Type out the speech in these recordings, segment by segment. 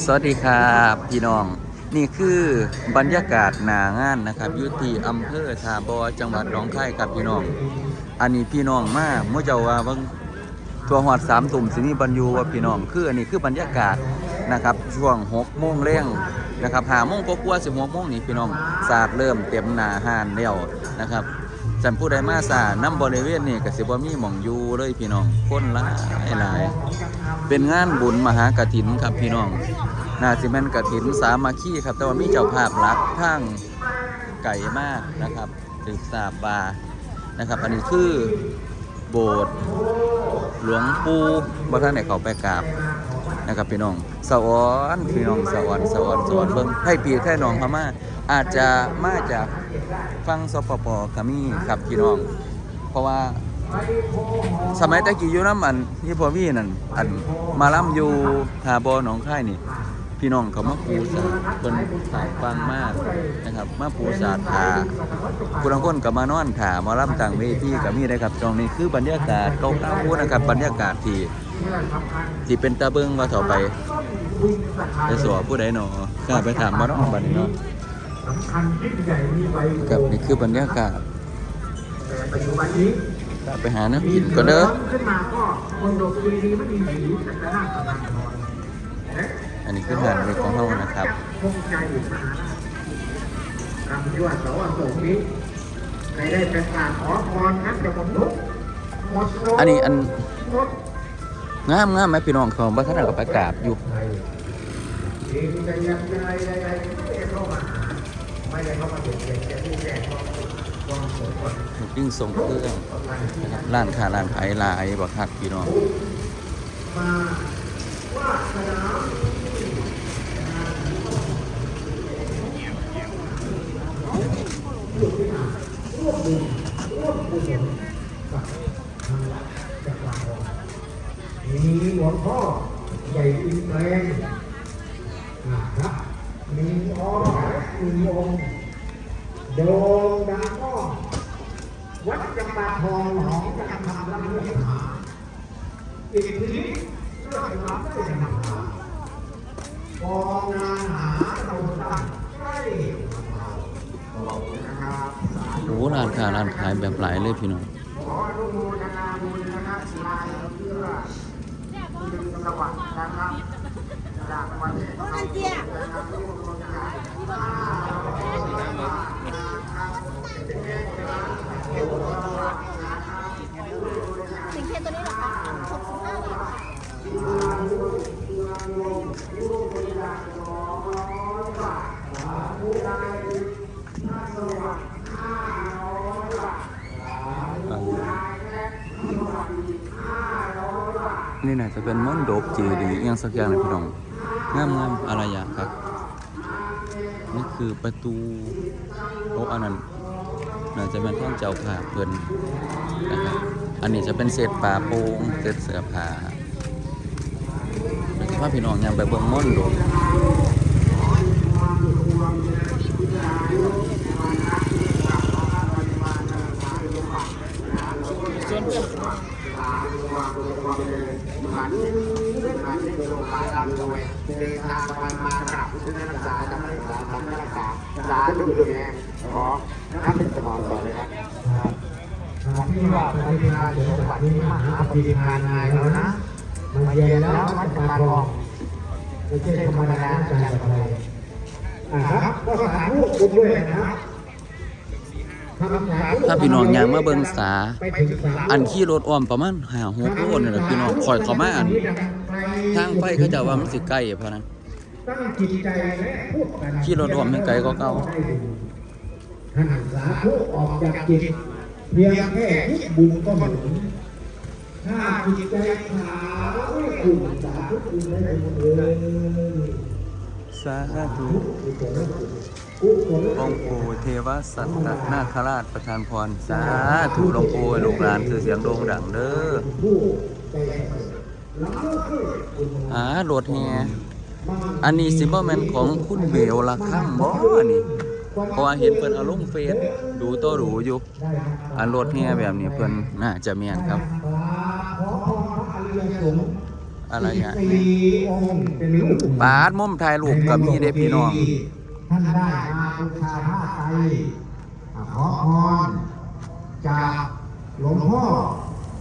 สวัสดีครับพี่น้อง นี่คือบรรยากาศหนางานนะครับอยุติอำเภอทาบอจังหวัดหนองคายครับพี่น้อง อันนี้พี่น้องมาเมื่อเจ้าว่าบิ่งตัวหอดสามตุ่มสิมีบรรยูว่าพี่น้องคืออันนี้คือบรรยากาศนะครับช่วงหกโมงเร่งนะครับหาโมงก็กลัวสิบหกโมงนี่พี่น้องศาสตร์เริ่มเต็มหนาห้านแล้วนะครับ จำผู้ใดมาสาน้ำบริเวณนี่ก็สิบ่มีหม่องอยู่เลยพี่น้องคนหลายหลาย เป็นงานบุญมหากฐินครับพี่น้องนาสิแม่นกฐินสามัคคีครับ แต่ว่ามีเจ้าภาพหลักทางไก่มากนะครับถึกทราบบานะครับ อันนี้คือโบสถ์หลวงปู่บ่ท่านได้เขาไปกราบ นะครับพี่น้องสวรรค์พี่น้องสวรรค์สวรรค์สวรรค์เบิ่งให้ปีให้น้องพม่าอาจจะมาจากฟังสปปก็มีครับพี่น้อง เพราะว่าสมัยตะกี้อยู่น้ำอันที่พอพี่นั่นอันมาล่ำอยู่หาบอหนองค่ายนี่ พี่น้องเขามาปูสาเป็นสายฟังมากนะครับ มาปูสาถาคุณลังคนกับมานอนถามาล่ำต่างเวทีกับมีได้ครับตรงนี้คือบรรยากาศเก่าๆนะครับบรรยากาศที่ ที่เป็นตาเบิงว่าต่อไปจะสวผู้ใดหนอกล้าไปถามมาน้องบัดนี้เนาะสำคัญยิ่งใหญ่มีไว้กับนี่คือบรรยากาศแต่ปัจจุบันนี้กล้าไปหาน้ำกินก็เด้อขึ้นมาก็มนโดกีรีไม่มีสีแต่จะน่าสบายนอนและอันนี้คือทางในของเฮานะครับคงใจอยู่มหาราชคำยวดเสาอโศกนี้ใครได้เป็นการขอพรนั้นจะหมดทุกข์หมดโศกอันนี้อันหมด งามงามไหมพี่น้องเขาบ้านท่านก็ไปกราบอยู่ยังไงใดๆไม่ได้เข้ามาหาไม่ได้เข้ามาเด็กเด็กจะที่แรกก็ความสมควรหมูปิ้งทรงเครื่องร้านค้าร้านขายหลายบักคักพี่น้องร่วมบุญร่วมบุญ มีหลวงพ่อใหญ่อินแรงนะครับมีอ้อมีองค์โด่งดังก็วัดจำปาทองหนองจักรธรรมลำเลียงหาอีกทีนี้เรื่องรับได้ยังไงกองงานหาเราตั้งใกล้โอ้ร้านค้าร้านขายแบบหลายเลยพี่น้องขออนุโมทนาบุญนะครับลายเพื่อ ดึงสวัสดิ์นะครับจากวันนี้นะครับสิงเคตัวนี้เหรอคะ65บาทค่ะ นี่น่าจะเป็นม่อนโดบจีดีอหยังสักอย่างเลยพี่น้องงามงามอะไรอย่างครับ นี่คือประตูโอ้อันนั้นน่าจะเป็นท่านเจ้าผ่าเพิ่นนะครับอันนี้จะเป็นเศษปลาโป่งเศษเสือผาเดี๋ยวพาพี่น้องยังไปเบิ่งม่อน โดบเดินทางมามากราบพุทธรักษาธรรมรักษาธรรมรักษาสาธุแม่ขอท่านเป็นสมอนก่อนเลยครับที่ว่าปฏิภาณสมบัตินี้มหาปฏิภาณนายแล้วนะมาเย็นแล้ววัดปาทองไม่ใช่ธรรมดาอาจารย์อะไรอ่าครับก็สาธุคุณด้วยนะครับ ถ้าพี่น้องยังมาเบิ่งสาไปถึงสา อันขี่รถอ้อมประมาณหาหกโลนี่แหละพี่น้องคอยเขามาอันทางไฟเขาจะว่ามันสิใกล้พระนะพูดกันขี่รถร่วมยังไกลกว่าเก่าท่านสาธุออกจากจิตเพียงแค่คิดบุญก็หมุนถ้าจิตใจขาวไม่คุณสาธุคุณได้บุญเลยสาธุ องค์ปู่เทวสัตตนาคราชประทานพร สาธุหลวงปู่ให้ลูกหลานคือเสียงโด่งดังเด้อผู้ใจล้ำเลิศคุณอ่ารถแฮอันนี้สิมบ่แมนของคุณเบลละครั้งบ่นี่เพราะว่าเห็นเพิ่นอาลงเฟซดูโตดูอยู่อันรถแฮแบบนี้เพิ่นน่าจะแม่นครับ อะอริยสงฆ์อะไรอะสี่องค์เป็นรูปปาดมุมถ่ายรูปกับมีเด้พี่น้อง ท่านได้มาบูชาผ้าไตรขอพรจากหลวงพ่อ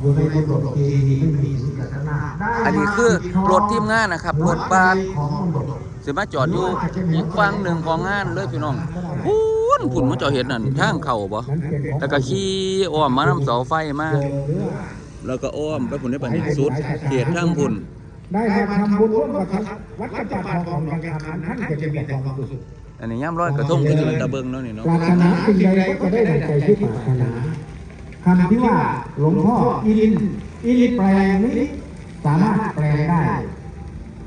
อยู่ในมณฑลเจดีย์ที่มีสุกัสนาได้มาอันนี้คือรถทีมงานนะครับรถบัสของมณฑลสิมาจอดอยู่อีกฝั่งหนึ่งของงานเลยพี่น้องพูนผุ่นมาจอดเห็นนั่นทางเข้าบ่นั้นเป็นของแล้วก็ขี่อ้อมมานํเสาไฟมาโยมเนื้อแล้วก็อ้อมไปผุ่นได้ปานนี้สุดเขตทางพุ่นได้มาทำบุญร่วมกับวัดกระปาทองของยังคำท่านจะมีความสุข อันนี้ย่ำร้อยกระทงก็จะเป็นตะเบิงเนาะนี่เนาะปรารถนาสิ่งใดก็จะได้ดังใจที่ปรารถนาคำที่ว่าหลวงพ่ออินอินแปลงนี้สามารถแปลงได้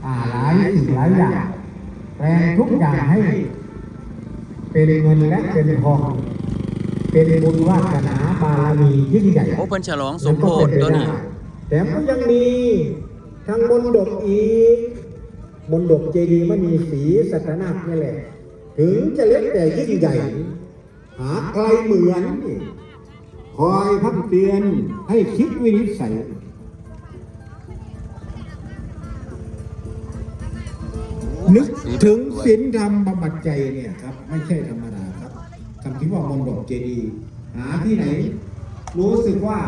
อ่าหลายสิ่งหลายอย่าง แปลงทุกอย่างให้ เป็นเงินและเป็นทองเป็นบุญวาสนาบารมียิ่งใหญ่โอ้เพิ่นฉลองสมโพธิตัวนี้แต่ก็ยังมีทางมนดกอีกมนดกเจดีย์มณีสีสัตนาคนี่แหละ ถึงจะเล็กแต่ยิ่งใหญ่ หาใครเหมือน คอยพัฒเตือนให้คิดวินิจฉัยนึกถึงศีลธรรมบำบัดใจเนี่ยครับ ไม่ใช่ธรรมดาครับคำที่ว่ามนดกเจดีหาที่ไหน รู้สึกว่า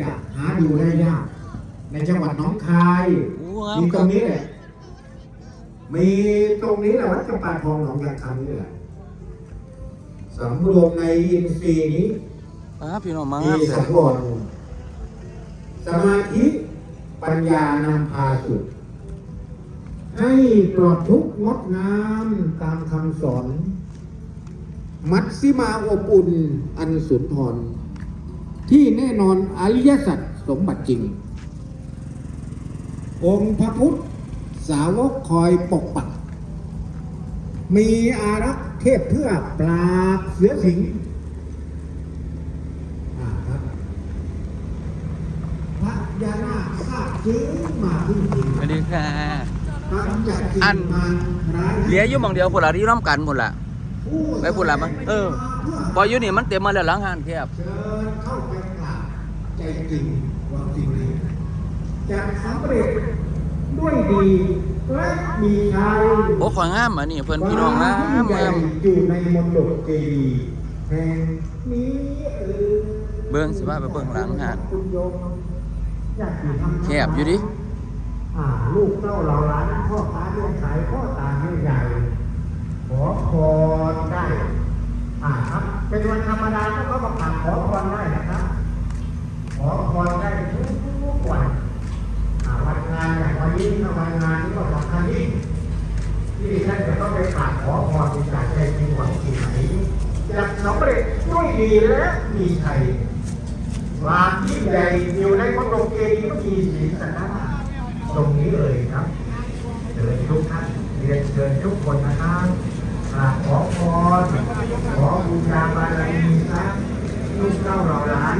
จะหาดูได้ยากในจังหวัดน้องคายมีตรงนี้แหละ มีตรงนี้แหละวัดจำปาทองหนองยางคำนี่แหละสำรวมในอินทรีย์นี้ป้าพี่น้องมามีสังวรสมาธิปัญญานำพาสุดให้ปลอดทุกข์งดงามตามคำสอน มัตสิมาอบอุ่นอันสุนทร ที่แน่นอนอริยสัจสมบัติจริง องค์พระพุทธ สาวกคอยปกปัก มีอารักษ์เทพเพื่อปราบเสือสิงอ่าครับพระยานาคทราบซึ้งมาพึ่งพิงสวัสดีค่ะกำจัดสิ่อันงมันร้ายเหลืออยู่หมองเดียวพุ่นล่ะที่น้ำกันพุ่นล่ะผู้ไปพุ่นล่ะมั้งเออพออยู่นี่มันเต็มมาแล้วหลังหานแคบเชิญเข้าไปกราบใจจริงความจริงนี้จะสำเร็จ ด้วยดีและมีชัยโอ้ขอยงามอันนี้เพิ่นพี่น้องงามควยิ่ใหญ่งามอยู่ในมณฑลเจดีย์แห่งนี้เออเบิ่งสิว่าไปเบิ่งหลังหานคุณโยมญาติธรรมแคบอยู่ดิอ่าลูกเต้าเหล่าหลานพ่อค้าเลี้ยงขายพ่อตาให้ใหญ่ขอพรได้อ่าครับ เป็นวันธรรมดาก็เขาประกาศขอพรได้นะครับ ขอพรได้ทุก วันนี้ถ้าวันงานนี้ก็สำคัญยิ่งที่ท่านจะต้องไปกราบขอพรจากใจจริงหวังจริงไหนจะสำเร็จด้วยดีและมีชัยความยิ่งใหญ่อยู่ในพระบรมเจดีย์ก็มีศีลสันนะตรงนี้เลยครับเชิญทุกท่านเรียนเชิญทุกคนนะครับกราบขอพรขอบูชาบารมีครับลูกเต้าเราหลาน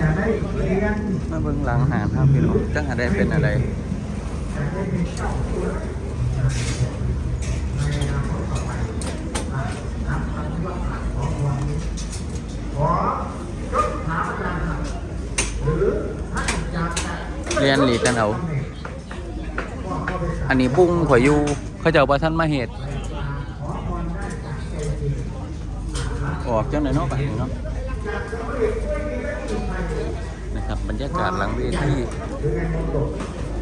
จะได้เรียนมาเบิ่งหลังหานครับพี่น้องจังหาได้เป็นอะไร เป็นเจ้าตัวในอนาคตต่อไปอ่านับคำว่าขอพรขอยกถาอาจารย์ครับหรือท่านอยากจะเรียนหลีกันเอา อันนี้ปุ้งข่อยอยู่เขาเจ้าประท่านมาเหตุออกจังไหนเนาะแบบนี้เนาะนะครับบรรยากาศหลังเวที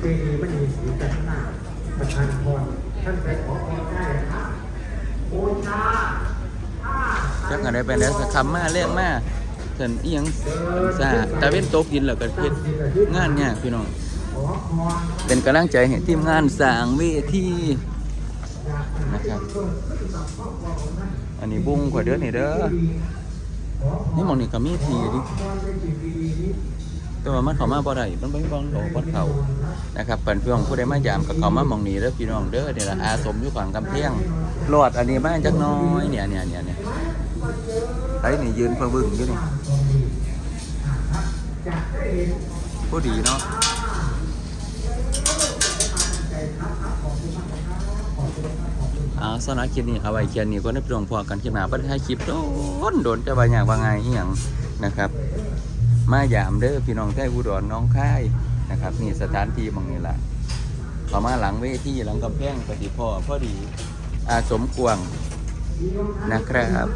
หรือในมณฑลปีนี้มันมีสีกันหน้าประธานพรท่านไปขอพรได้ครับบูชาจักอะไรไปแล้วสักคำมาเรียกมาเพิ่นอียังซาตะเว้นตกดินแล้วก็เฮ็ดงานยากพี่น้องเป็นกำลังใจให้ทีมงานสร้างเวทีนะครับ อันนี้บุ้งข่อยเด้อนี่เด้อนี่มองนี่ก็มีทีดิ แต่ว่ามันเข้ามาบ่ได้มันบ่มีบ่อนเขาบ่อนเขานะครับเพิ่นพี่น้องผู้ใดมายามก็เข้ามามองนี้เด้อพี่น้องเด้อนี่ล่ะอาสมอยู่ฝั่งกำแพงรอดอันนี้มาจักน้อยเนี่ยเนี่ยเนี่ยเนี่ยไอ้นี่ยืนเพิ่งบึ้งอยู่นี่ผู้ดีเนาะเอาสำหรับคลิปนี้เอาไว้แค่นี้ก็ได้พี่น้องพอกันคลิปหน้าบ่ได้ให้คลิปโดนโดนจะว่าอยากว่าไงอีหยังนะครับ มายามเด้อพี่น้องใต้อุดรนน้องค่ายนะครับนี่สถานที่บางนี่แหละพอมาหลังเวทีหลังกำแพงปฏิพ่อพอดีอาสมกวงนะครับ